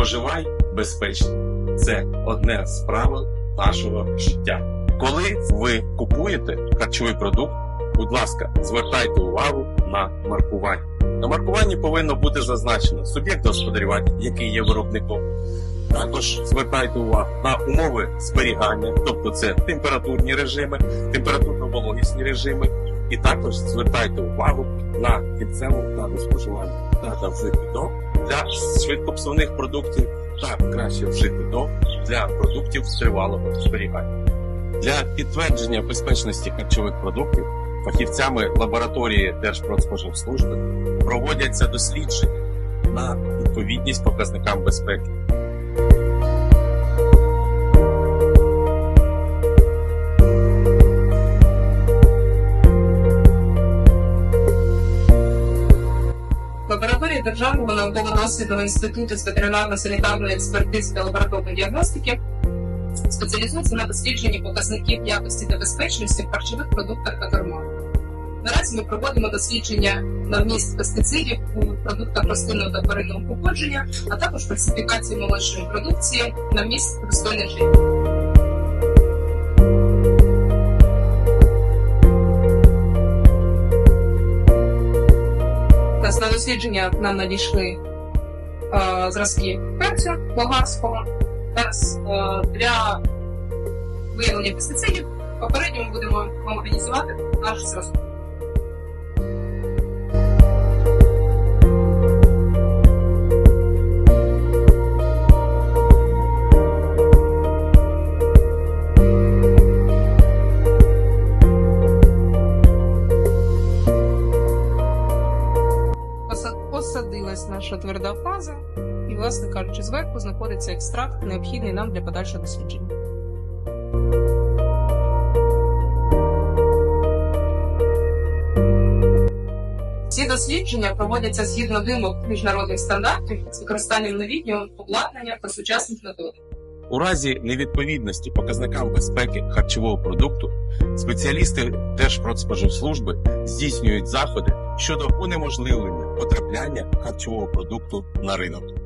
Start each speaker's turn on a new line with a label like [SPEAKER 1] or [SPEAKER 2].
[SPEAKER 1] Споживай безпечно. Це одне з правил нашого життя. Коли ви купуєте харчовий продукт, будь ласка, звертайте увагу на маркування. На маркуванні повинно бути зазначено суб'єкт господарювання, який є виробником. Також звертайте увагу на умови зберігання, тобто це температурні режими, температурно-вологісні режими, і також звертайте увагу на кінцеву дату споживання. Дата вжити до для швидкопсувних продуктів та краще вжити до для продуктів тривалого зберігання. Для підтвердження безпечності харчових продуктів фахівцями лабораторії Держпродспоживслужби проводяться дослідження на відповідність показникам безпеки.
[SPEAKER 2] Лабораторія Державного науково-дослідного інституту з ветеринарно-санітарної експертизи та лабораторної діагностики спеціалізується на дослідженні показників якості та безпечності в харчових продуктах та кормах. Наразі ми проводимо дослідження на вміст пестицидів у продуктах рослинного та тваринного походження, а також фальсифікацію молочної продукції на вміст рослинних жирів. Нас на дослідження нам надійшли е, зразки перцю болгарського. Зараз е, для виявлення пестицидів попередньо ми будемо організувати наш зразок. Наша тверда фаза, і, власне кажучи, зверху знаходиться екстракт, необхідний нам для подальшого дослідження. Ці дослідження проводяться згідно вимог міжнародних стандартів з використанням новітнього обладнання та сучасних методик.
[SPEAKER 1] У разі невідповідності показникам безпеки харчового продукту спеціалісти Держпродспоживслужби здійснюють заходи щодо унеможливлення потрапляння харчового продукту на ринок.